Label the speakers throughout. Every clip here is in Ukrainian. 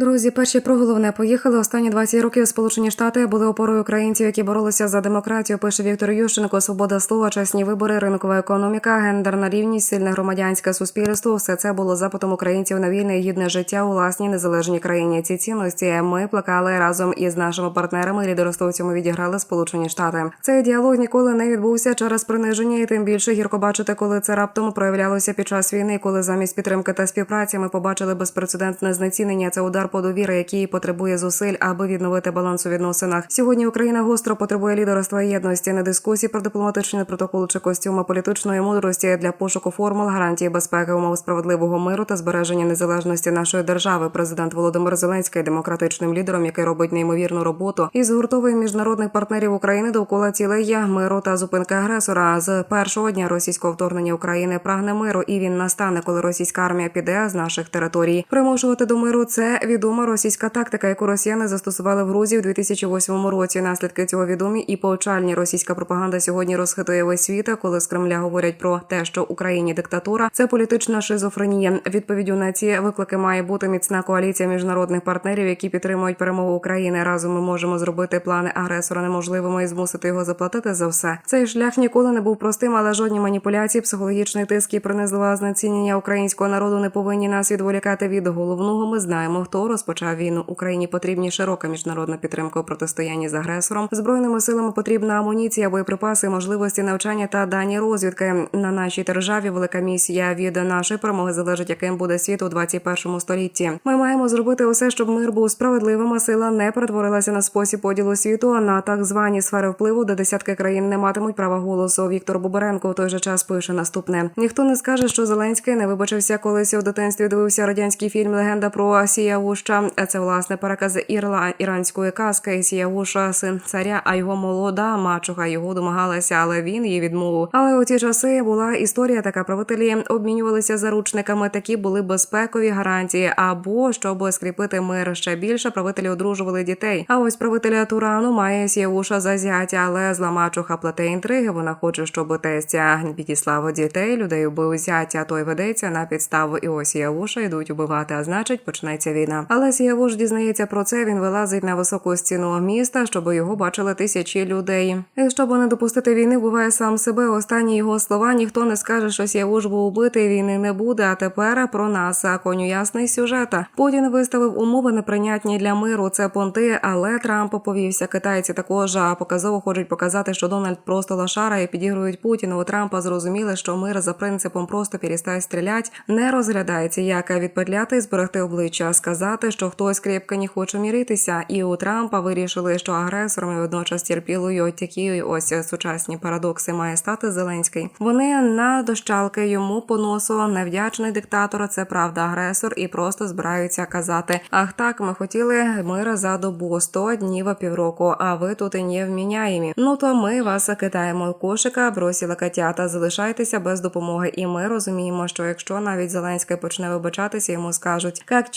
Speaker 1: Друзі, перші про головне поїхали. Останні 20 років Сполучені Штати були опорою українців, які боролися за демократію. Пише Віктор Ющенко, свобода слова, чесні вибори, ринкова економіка, гендерна рівність, сильне громадянське суспільство. Все це було запитом українців на вільне і гідне життя у власній незалежній країні. Ці цінності ми плекали разом із нашими партнерами. Лідеростовцями відіграли Сполучені Штати. Цей діалог ніколи не відбувся через приниження, і тим більше гірко бачити, коли це раптом проявлялося під час війни, коли замість підтримки та співпраці ми побачили безпрецедентне знецінення. Це удар по довіри, який потребує зусиль, аби відновити баланс у відносинах. Сьогодні Україна гостро потребує лідерства єдності, не дискусій про дипломатичний протокол чи костюм, а політичної мудрості для пошуку формул гарантії безпеки, умов справедливого миру та збереження незалежності нашої держави. Президент Володимир Зеленський демократичним лідером, який робить неймовірну роботу і згуртовує міжнародних партнерів України довкола цілей миру та зупинки агресора. З першого дня російського вторгнення України прагне миру, і він настане, коли російська армія піде з наших територій. Примушувати до миру це відома російська тактика, яку росіяни застосували в Грузії в 2008 році. Наслідки цього відомі і повчальні російська пропаганда сьогодні розхитує весь світ, коли з Кремля говорять про те, що Україні диктатура це політична шизофренія. Відповіддю на ці виклики має бути міцна коаліція міжнародних партнерів, які підтримують перемогу України. Разом ми можемо зробити плани агресора неможливими і змусити його заплатити за все. Цей шлях ніколи не був простим, але жодні маніпуляції, психологічний тиск і принизливе знецінення українського народу не повинні нас відволікати від головного. Ми знаємо, хто розпочав війну. Україні потрібні широка міжнародна підтримка у протистоянні з агресором. Збройними силами потрібна амуніція, боєприпаси, можливості навчання та дані розвідки. На нашій державі велика місія від нашої перемоги залежить, яким буде світ у 21 столітті. Ми маємо зробити усе, щоб мир був справедливим, а сила не перетворилася на спосіб поділу світу, а на так звані сфери впливу, де десятки країн не матимуть права голосу. Віктор Бубаренко в той же час пише наступне: ніхто не скаже, що Зеленський не вибачився, колись у дитинстві дивився радянський фільм Легенда про Сіявуща. Це власне переказ ірла іранської казки. Сіявуша син царя, а його молода мачуха його домагалася, але він її відмовив. Але у ті часи була історія така. Правителі обмінювалися заручниками. Такі були безпекові гарантії. Або щоб скріпити мир ще більше, правителі одружували дітей. А ось правителя Турану має Сіявуша за зятя, але зла мачуха плете інтриги. Вона хоче, щоб тестя підіслав дітей, людей убив зятя. Той ведеться на підставу. І ось Сіявуша йдуть убивати. А значить, почнеться війна. Але Сіявуш дізнається про це. Він вилазить на високу стіну міста, щоб його бачили тисячі людей. І щоб не допустити війни, буває сам себе. Останні його слова ніхто не скаже, що Сіявуш був убитий. Війни не буде. А тепер про нас коню ясний сюжет. Путін виставив умови неприйнятні для миру. Це понти, але Трамп повівся. Китайці також показово хочуть показати, що Дональд просто лошара і підігрують Путіну. У Трампа зрозуміли, що мир за принципом просто перестає стрілять, не розглядається, як відпетляти і зберегти обличчя, сказати, що хтось крепко не хоче міритися. І у Трампа вирішили, що агресором і водночас терпілою от такі ось сучасні парадокси має стати Зеленський. Вони на дощалки йому по носу невдячний диктатор. Це правда, агресор, і просто збираються казати: Ах, так, ми хотіли мира за добу 100 днів півроку. А ви тут і не вміняємі. Ну то ми вас кидаємо кошика, бросіла котята. Залишайтеся без допомоги. І ми розуміємо, що якщо навіть Зеленський почне вибачатися, йому скажуть, як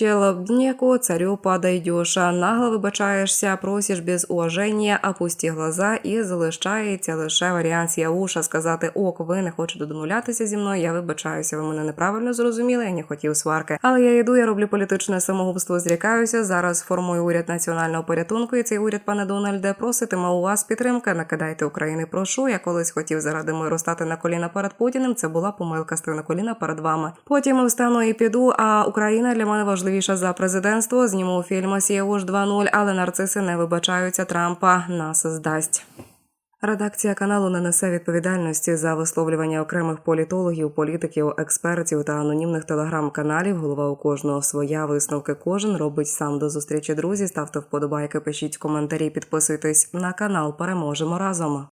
Speaker 1: челобніку царю подойдеш. Нагло вибачаєшся, просиш без уваження, опусті глаза і залишається лише варіант Яуша сказати: Ок, ви не хочете домовлятися зі мною. Я вибачаюся, ви мене неправильно зрозуміли. Я не хотів сварки. Але я йду, я роблю політичне самогубство. Зрікаюся. Зараз формую уряд національного порятунку. І цей уряд, пане Дональде, проситиме у вас підтримка. Накидайте України. Прошу. Я колись хотів заради миру стати на коліна перед Путіним. Це була помилка стати на коліна перед вами. Потім встану і піду. А Україна для мене важливіша за президентство. Зніму фільм Сіявуш 2.0, але нарциси не вибачаються. Трампа нас здасть. Редакція каналу не несе відповідальності за висловлювання окремих політологів, політиків, експертів та анонімних телеграм-каналів. Голова у кожного своя висновки кожен робить сам до зустрічі. Друзі, ставте вподобайки, пишіть коментарі, підписуйтесь на канал. Переможемо разом.